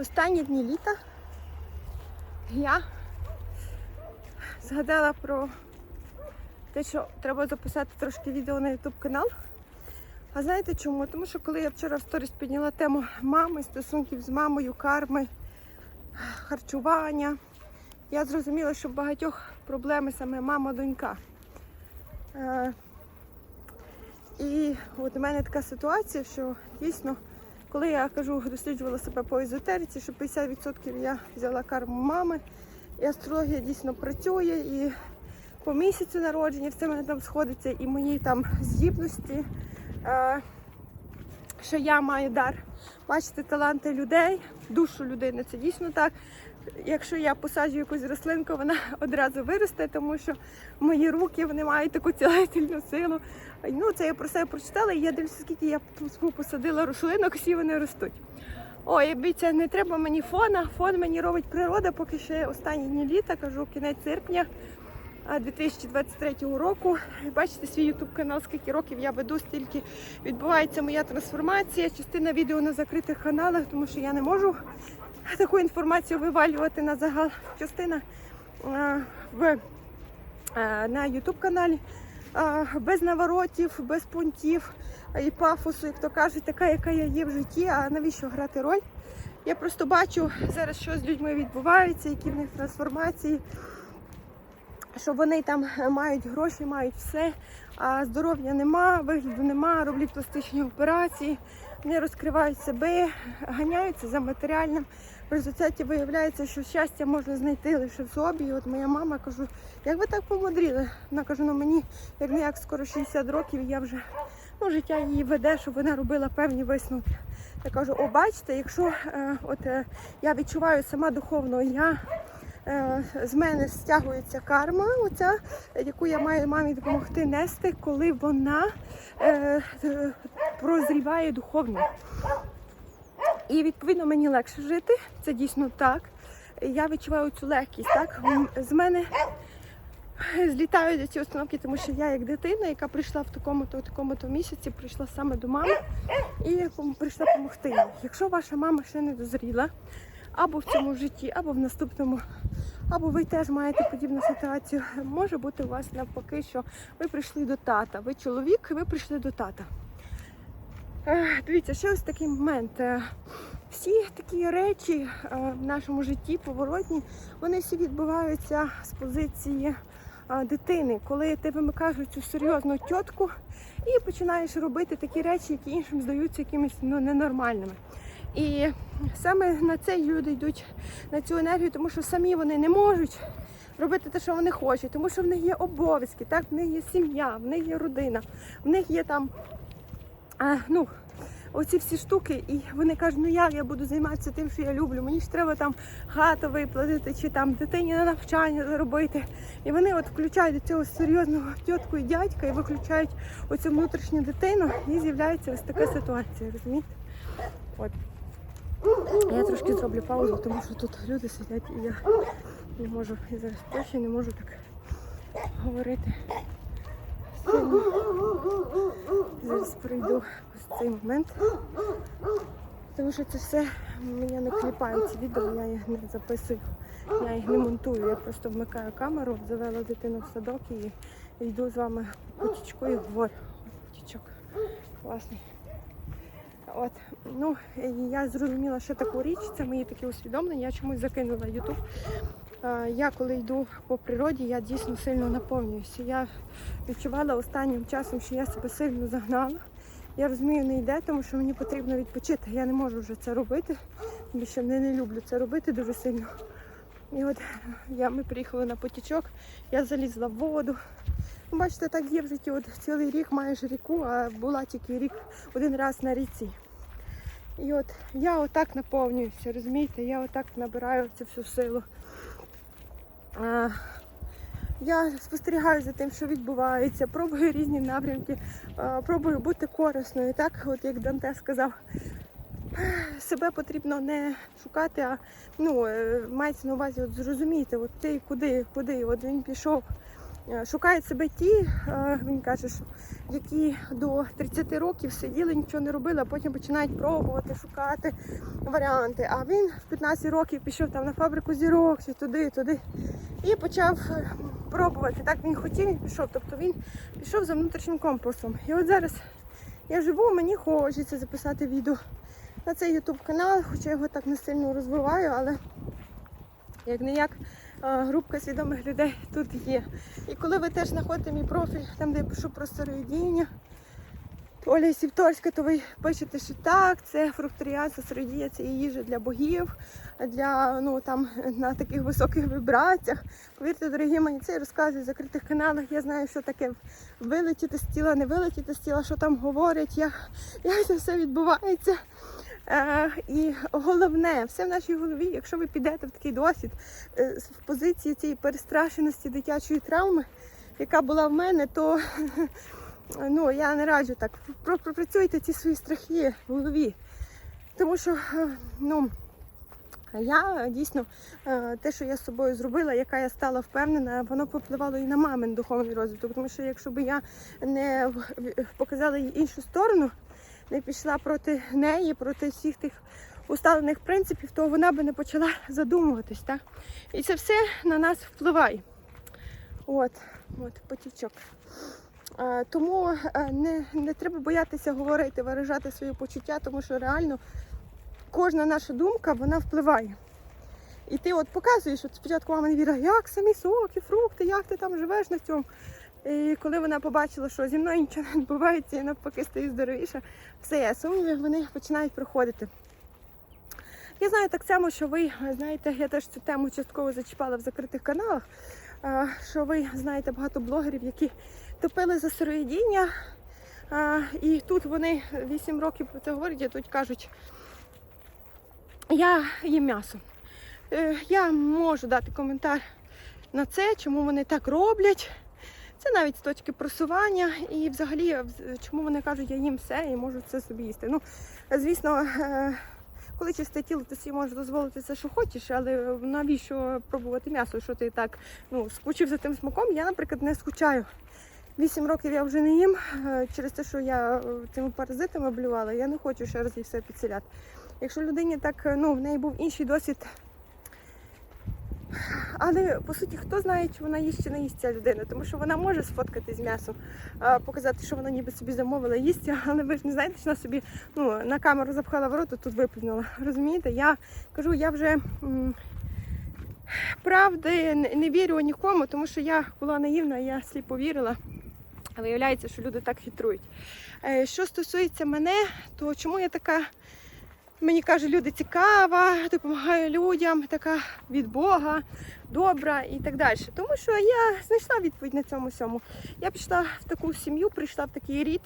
Останні дні літа я згадала про те, що треба записати трошки відео на YouTube канал. А знаєте чому? Тому що коли я вчора в сторіс підняла тему мами, стосунків з мамою, карми, харчування, я зрозуміла, що в багатьох проблеми саме мама-донька. Е, І от у мене така ситуація, що дійсно, коли я кажу, досліджувала себе по езотериці, що 50% я взяла карму мами, і астрологія дійсно працює, і по місяцю народження все мене там сходиться, і мої там здібності, е, що я маю дар бачити таланти людей, душу людини. Це дійсно так. Якщо я посаджу якусь рослинку, вона одразу виросте, тому що мої руки вони мають таку цілительну силу. Ну, це я про себе прочитала, і я дивлюся, скільки я посадила рослинок, всі вони ростуть. Ой, обіцяю, не треба мені фона. Фон мені робить природа, поки ще останні дні літа, кажу, кінець серпня 2023 року. Бачите свій YouTube канал, скільки років я веду, стільки відбувається моя трансформація. Частина відео на закритих каналах, тому що я не можу таку інформацію вивалювати на загал. Частина а, в, а, на YouTube каналі. а, Без наворотів, без пунктів і пафосу, як то кажуть, така, яка я є в житті. А навіщо грати роль? Я просто бачу зараз, що з людьми відбувається, які в них трансформації, що вони там мають гроші, мають все, а здоров'я нема, вигляду нема, роблять пластичні операції, не розкривають себе, ганяються за матеріальним. В результаті виявляється, що щастя можна знайти лише в собі. І от моя мама кажу, як ви так помудріли? Вона каже, ну мені як не як скоро 60 років, я вже ну, життя її веде, щоб вона робила певні висновки. Я кажу, о, бачите, якщо е, от е, я відчуваю сама духовно, я е, з мене стягується карма, оця, яку я маю мамі допомогти нести, коли вона е, е, прозріває духовно. І відповідно мені легше жити, це дійсно так. Я відчуваю цю легкість. Так з мене злітають ці установки, тому що я як дитина, яка прийшла в такому-то такому-то місяці, прийшла саме до мами і прийшла допомогти. Якщо ваша мама ще не дозріла, або в цьому житті, або в наступному, або ви теж маєте подібну ситуацію, може бути у вас навпаки, що ви прийшли до тата. Ви чоловік, ви прийшли до тата. Е, Дивіться, ще ось такий момент. Е, Всі такі речі е, в нашому житті поворотні, вони всі відбуваються з позиції дитини, коли ти вимикаєш цю серйозну тітку і починаєш робити такі речі, які іншим здаються якимись ну, ненормальними. І саме на це люди йдуть на цю енергію, тому що самі вони не можуть робити те, що вони хочуть, тому що в них є обов'язки, так, в них є сім'я, в них є родина, в них є там ну, оці всі штуки, і вони кажуть, ну як я буду займатися тим, що я люблю, мені ж треба там хату виплатити, чи там дитині на навчання заробити. І вони от включають до цього серйозного тітку і дядька і виключають оцю внутрішню дитину, і з'являється ось така ситуація, розумієте? От. Я трошки зроблю паузу, тому що тут люди сидять і я не можу, і зараз теж не можу так говорити. Зараз прийду ось цей момент. Тому що це все мене не кліпають відео, я їх не записую, я їх не монтую. Я просто вмикаю камеру, завела дитину в садок і йду з вами по потічку і говорю. Потічок класний. От, ну, я зрозуміла ще таку річ, це мої такі усвідомлення, я чомусь закинула Ютуб. Я коли йду по природі, я дійсно сильно наповнююся. Я відчувала останнім часом, що я себе сильно загнала. Я розумію, не йде, тому що мені потрібно відпочити. Я не можу вже це робити, тому що не, не люблю це робити дуже сильно. І от я, ми приїхали на потічок, я залізла в воду. Ну, Бачите, так є в житті. От цілий рік маєш ріку, а була тільки рік один раз на ріці. І от я отак наповнююся, розумієте, я отак набираю цю всю силу. А, я спостерігаю за тим, що відбувається, пробую різні напрямки, пробую бути корисною. Так, от як Данте сказав, себе потрібно не шукати, а ну, е, мається на увазі от зрозуміти, от ти куди, куди. От він пішов е, шукають себе ті, е, він каже, які до 30 років сиділи, нічого не робили, а потім починають пробувати, шукати варіанти. А він в 15 років пішов там на фабрику зірок чи туди, туди. І почав е, пробувати. Так він хотів, він пішов. Тобто він пішов за внутрішнім компасом. І от зараз я живу, мені хочеться записати відео на цей YouTube канал, хоча я його так не сильно розвиваю, але як не як групка свідомих людей тут є. І коли ви теж знаходите мій профіль, там де я пишу про сироїдіння, Оля Сівторська, то ви пишете, що так, це сироїдіння, це є їжа для богів, для ну там на таких високих вібраціях. Повірте, дорогі мені, це я розказую в закритих каналах. Я знаю, що таке вилетіти з тіла, не вилетіти з тіла, що там говорять, як, як це все відбувається. Е, і головне, все в нашій голові, якщо ви підете в такий досвід е, в позиції цієї перестрашеності дитячої травми, яка була в мене, то ну, я не раджу так. Пропрацюйте ці свої страхи в голові. Тому що е, ну, я дійсно е, те, що я з собою зробила, яка я стала впевнена, воно попливало і на мамин духовний розвиток. Тому що якщо б я не показала їй іншу сторону, не пішла проти неї, проти всіх тих усталених принципів, то вона би не почала задумуватись. Так? І це все на нас впливає. От, от потічок. Тому е, не, не треба боятися говорити, виражати свої почуття, тому що реально кожна наша думка вона впливає. І ти от показуєш, от спочатку мама не вірила, як самі соки, фрукти, як ти там живеш на цьому. І коли вона побачила, що зі мною нічого не відбувається, і навпаки стою здоровіша, все, сумніви вони починають проходити. Я знаю так само, що ви знаєте, я теж цю тему частково зачіпала в закритих каналах, що ви знаєте багато блогерів, які топили за сироїдіння. І тут вони 8 років про це говорять, і тут кажуть, я їм м'ясо. Е, Я можу дати коментар на це, чому вони так роблять. Це навіть з точки просування і взагалі чому вони кажуть, я їм все і можу це собі їсти. Ну, звісно, е, коли чисте тіло, ти собі можеш дозволити все, що хочеш, але навіщо пробувати м'ясо, що ти так ну, скучив за тим смаком, я, наприклад, не скучаю. Вісім років я вже не їм е, через те, що я е, цими паразитами облювала, я не хочу ще раз їх все підселяти. Якщо людині так, ну, в неї був інший досвід. Але по суті, хто знає, чи вона їсть чи не їсть ця людина, тому що вона може сфоткати з м'ясом, показати, що вона ніби собі замовила їсти, але ви ж не знаєте, що вона собі ну, на камеру запхала в рот, а тут виплюнула. Розумієте? Я кажу, я вже правди не, не вірю нікому, тому що я була наївна, я сліпо вірила. Виявляється, що люди так хитрують. Е, Що стосується мене, то чому я така, мені кажуть, люди цікава, допомагаю людям, така від Бога, добра і так далі. Тому що я знайшла відповідь на цьому всьому. Я пішла в таку сім'ю, прийшла в такий рід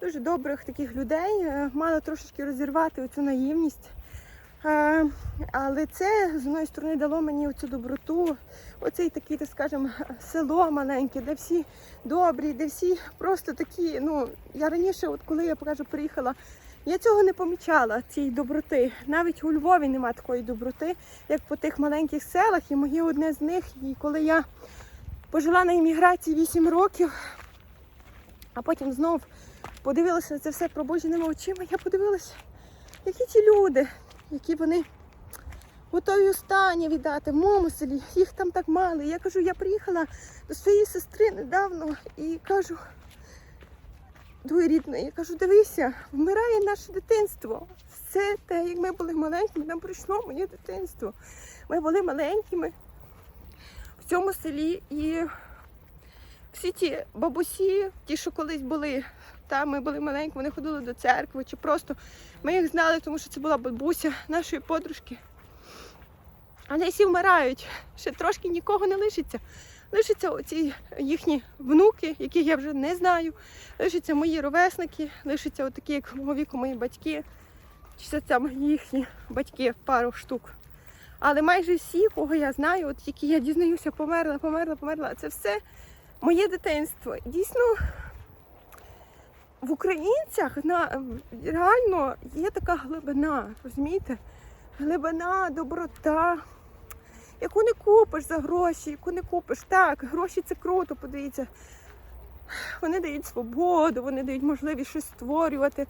дуже добрих таких людей, е, мала трошечки розірвати оцю наївність. Е, Але це з одної сторони дало мені оцю доброту, оцей такий, так скажемо, село маленьке, де всі добрі, де всі просто такі. Ну я раніше, от коли я покажу, приїхала, я цього не помічала, цієї доброти. Навіть у Львові немає такої доброти, як по тих маленьких селах, і моє одне з них. І коли я пожила на імміграції 8 років, а потім знов подивилася на це все пробудженими очима, я подивилася, які ті люди, які вони готові останнє віддати в моєму селі. Їх там так мало. Я кажу, я приїхала до своєї сестри недавно і кажу, двоюрідної, я кажу, дивися, вмирає наше дитинство. Все те, як ми були маленькими, нам прийшло моє дитинство. Ми були маленькими в цьому селі і всі ті бабусі, ті, що колись були, та ми були маленькі, вони ходили до церкви, чи просто ми їх знали, тому що це була бабуся нашої подружки. Але всі вмирають, ще трошки нікого не лишиться. Лишаться оці їхні внуки, яких я вже не знаю. Лишаться мої ровесники, лишаться отакі, як мого віку, мої батьки. Чи це там їхні батьки, пару штук. Але майже всі, кого я знаю, от які я дізнаюся, померла, померла, померла. Це все моє дитинство. Дійсно, в українцях на, реально є така глибина, розумієте? Глибина, доброта. Яку не купиш за гроші, яку не купиш. Так, гроші це круто, подивіться. Вони дають свободу, вони дають можливість щось створювати.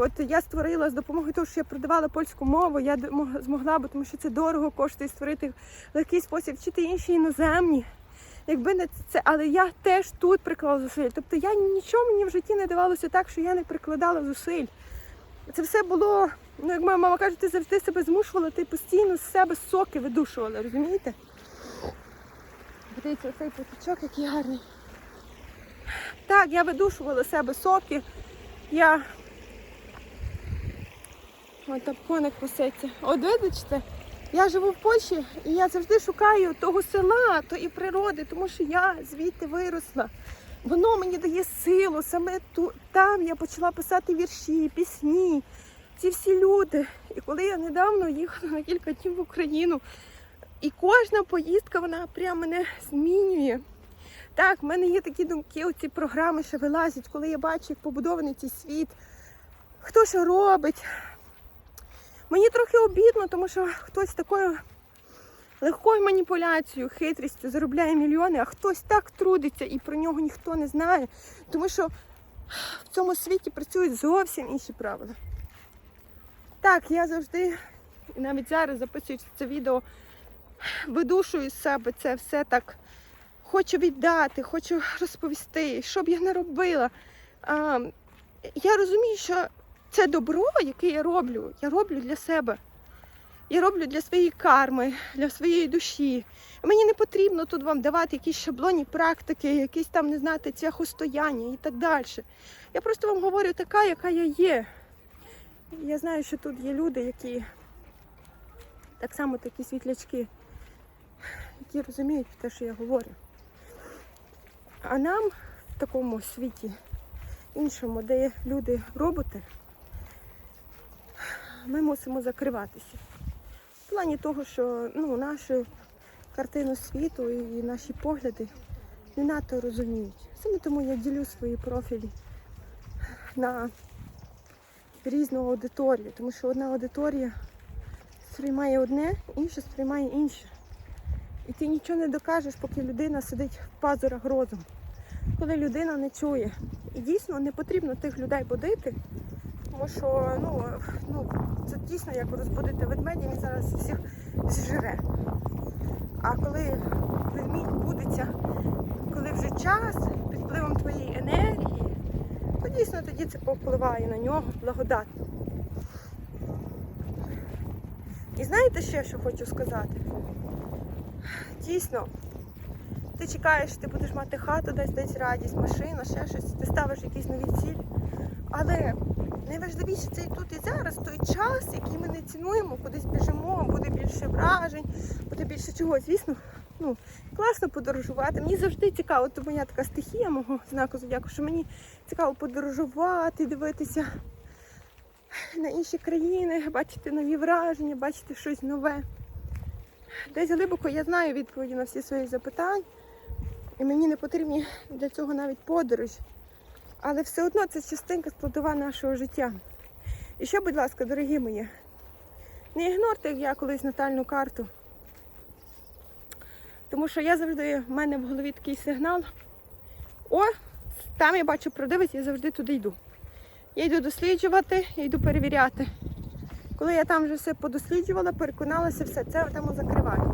От я створила з допомогою того, що я продавала польську мову, я змогла, бо тому що це дорого коштує створити легкий спосіб вчити інші іноземні. Якби не це, але я теж тут приклала зусиль. Тобто я нічого мені в житті не давалося так, що я не прикладала зусиль. Це все було, ну як моя мама каже, ти завжди себе змушувала, ти постійно з себе соки видушувала, розумієте? Подивіться, цей потічок, який гарний. Так, я видушувала себе соки. Я. Ось там коник пасеться. От видите, я живу в Польщі і я завжди шукаю того села, тої природи, тому що я звідти виросла. Воно мені дає силу. Саме ту, там я почала писати вірші, пісні. Ці всі люди. І коли я недавно їхала на кілька днів в Україну, і кожна поїздка вона прямо мене змінює. Так, в мене є такі думки, оці програми, що вилазять, коли я бачу, як побудований цей світ, хто що робить. Мені трохи обідно, тому що хтось такою легкою маніпуляцією, хитрістю заробляє мільйони, а хтось так трудиться і про нього ніхто не знає. Тому що в цьому світі працюють зовсім інші правила. Так, я завжди, і навіть зараз записуючи це відео, видушую з себе це все так. Хочу віддати, хочу розповісти, що б я не робила. А, я розумію, що це добро, яке я роблю, я роблю для себе. Я роблю для своєї карми, для своєї душі. Мені не потрібно тут вам давати якісь шаблонні практики, якісь там, не знати, цвяхостояння і так далі. Я просто вам говорю така, яка я є. Я знаю, що тут є люди, які так само такі світлячки, які розуміють те, що я говорю. А нам в такому світі, іншому, де люди роботи, ми мусимо закриватися. В плані того, що ну, нашу картину світу і наші погляди не надто розуміють. Саме тому я ділю свої профілі на різну аудиторію, тому що одна аудиторія сприймає одне, інша сприймає інше. І ти нічого не докажеш, поки людина сидить в пазурах розуму. Коли людина не чує. І дійсно не потрібно тих людей будити, тому що ну, ну, це дійсно як розбудити ведмедя, він зараз всіх зжире. А коли ведмідь будеться, коли вже час під впливом твоєї енергії, то дійсно тоді це повпливає на нього благодатно. І знаєте ще, що хочу сказати? Дійсно, ти чекаєш, ти будеш мати хату, десь десь радість, машину, ще щось, ти ставиш якісь нові цілі. Але найважливіше це і тут і зараз той час, який ми не цінуємо, кудись біжимо, буде більше вражень, буде більше чого. Звісно, ну, класно подорожувати. Мені завжди цікаво, то моя така стихія мого знаку зодіаку, що мені цікаво подорожувати, дивитися на інші країни, бачити нові враження, бачити щось нове. Десь глибоко я знаю відповіді на всі свої запитання, і мені не потрібні для цього навіть подорожі. Але все одно це частинка складова нашого життя. І ще, будь ласка, дорогі мої, не ігнорте, як я колись натальну карту. Тому що я завжди, в мене в голові такий сигнал. О, там я бачу продавець, я завжди туди йду. Я йду досліджувати, я йду перевіряти. Коли я там вже все подосліджувала, переконалася, все, це тему закриваю.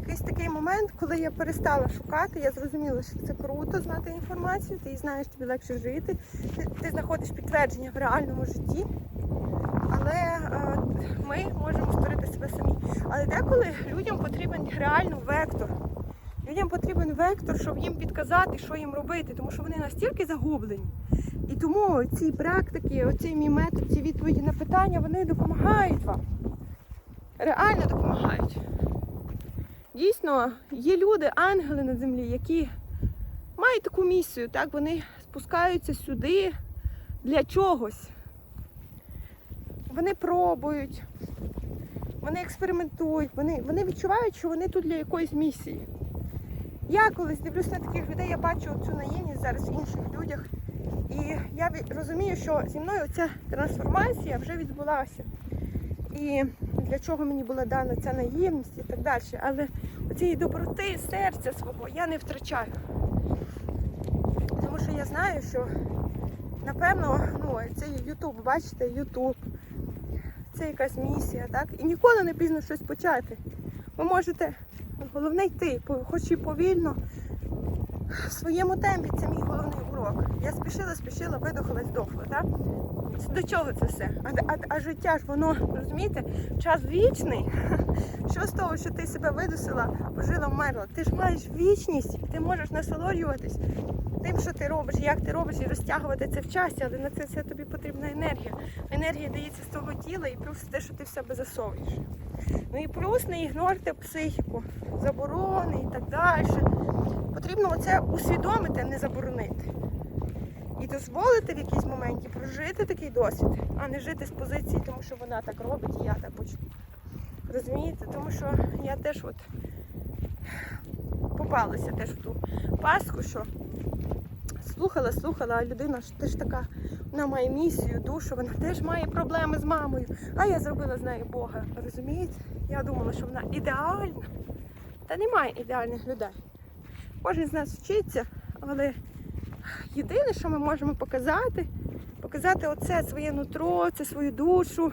Якийсь такий момент, коли я перестала шукати, я зрозуміла, що це круто знати інформацію, ти знаєш, тобі легше жити, ти, ти знаходиш підтвердження в реальному житті, але е, ми можемо створити себе самі. Але деколи людям потрібен реально вектор. Людям потрібен вектор, щоб їм підказати, що їм робити, тому що вони настільки загублені. І тому ці практики, оцей мій метод, ці відповіді на питання, вони допомагають вам. Реально допомагають. Дійсно, є люди, ангели на землі, які мають таку місію, так, вони спускаються сюди для чогось. Вони пробують, вони експериментують, вони, вони відчувають, що вони тут для якоїсь місії. Я колись дивлюсь на таких людей, я бачу цю наївність зараз в інших людях. І я розумію, що зі мною ця трансформація вже відбулася. І для чого мені була дана ця наївність і так далі. Але цієї доброти серця свого я не втрачаю. Тому що я знаю, що напевно, ну, цей Ютуб, бачите, Ютуб, це якась місія, так? І ніколи не пізно щось почати. Ви можете, головне йти, хоч і повільно, в своєму темпі це мій головний урок. Я спішила, спішила, видохла, здохла. Так? До чого це все? А, а, а життя ж воно, розумієте, час вічний. Що з того, що ти себе видусила, пожила, вмерла? Ти ж маєш вічність, ти можеш насолоджуватись тим, що ти робиш, як ти робиш, і розтягувати це в часі, але на це все тобі потрібна енергія. Енергія дається з того тіла і плюс те, що ти в себе засовуєш. Ну і плюс не ігнорте психіку, заборони і так далі. Потрібно оце усвідомити, а не заборонити. І дозволити в якийсь моменті прожити такий досвід, а не жити з позиції, тому що вона так робить і я так почну. Розумієте? Тому що я теж от попалася теж в ту пастку, що слухала, слухала, а людина ж теж така, вона має місію, душу, вона теж має проблеми з мамою. А я зробила з нею Бога. Розумієте? Я думала, що вона ідеальна. Та немає ідеальних людей. Кожен з нас вчиться, але єдине, що ми можемо показати, показати оце своє нутро, це свою душу,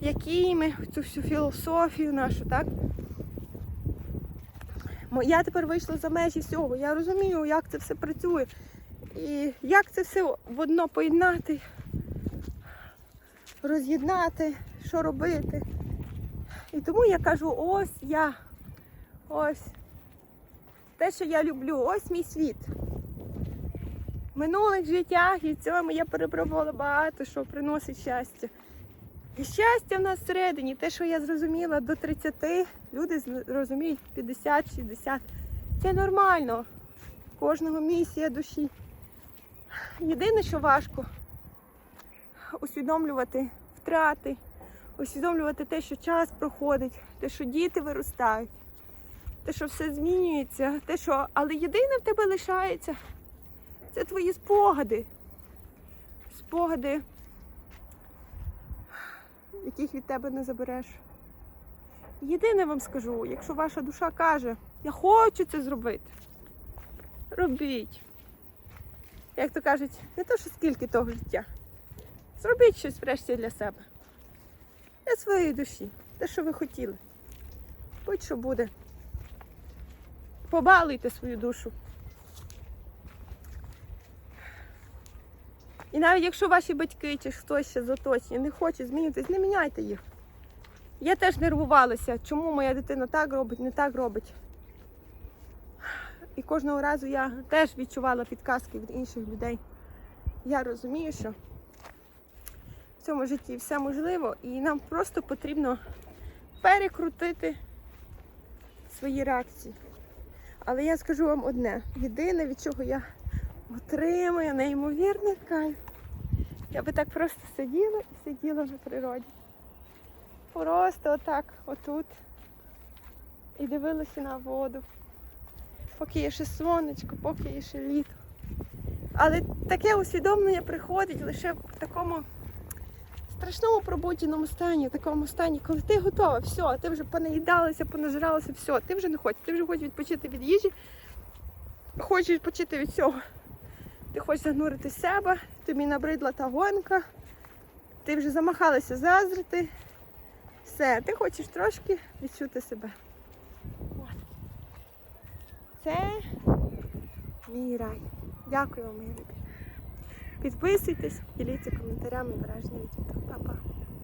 які ми, цю всю філософію нашу, так? Я тепер вийшла за межі всього. Я розумію, як це все працює. І як це все в одно поєднати, роз'єднати, що робити. І тому я кажу, ось я, ось те, що я люблю, ось мій світ. В минулих життях і в цьому я перепробувала багато, що приносить щастя. І щастя в нас всередині, те, що я зрозуміла до 30, люди розуміють 50-60. Це нормально. Кожного місія душі. Єдине, що важко усвідомлювати втрати, усвідомлювати те, що час проходить, те, що діти виростають, те, що все змінюється, те, що. Але єдине в тебе лишається це твої спогади. Спогади, яких від тебе не забереш. Єдине вам скажу, якщо ваша душа каже, я хочу це зробити, робіть. Як то кажуть, не то, що скільки того життя. Зробіть щось врешті для себе. Для своєї душі. Те, що ви хотіли. Будь-що буде. Побалуйте свою душу. І навіть якщо ваші батьки чи хтось ще з оточення не хоче змінюватись, не міняйте їх. Я теж нервувалася, чому моя дитина так робить, не так робить. І кожного разу я теж відчувала підказки від інших людей. Я розумію, що в цьому житті все можливо, і нам просто потрібно перекрутити свої реакції. Але я скажу вам одне: єдине, від чого я отримую неймовірний кайф. Я би так просто сиділа і сиділа на природі. Просто отак, отут. І дивилася на воду. Поки є ще сонечко, поки є ще літо. Але таке усвідомлення приходить лише в такому страшному пробудженому стані, в такому стані, коли ти готова, все, ти вже понаїдалася, понажиралася, все, ти вже не хочеш, ти вже хочеш відпочити від їжі, хочеш відпочити від всього. Ти хочеш занурити себе, тобі набридла та гонка, ти вже замахалася заздрити. Все, ти хочеш трошки відчути себе. Це мій рай. Дякую вам, мої любі. Підписуйтесь, діліться коментарями і враження від відео. Па-па.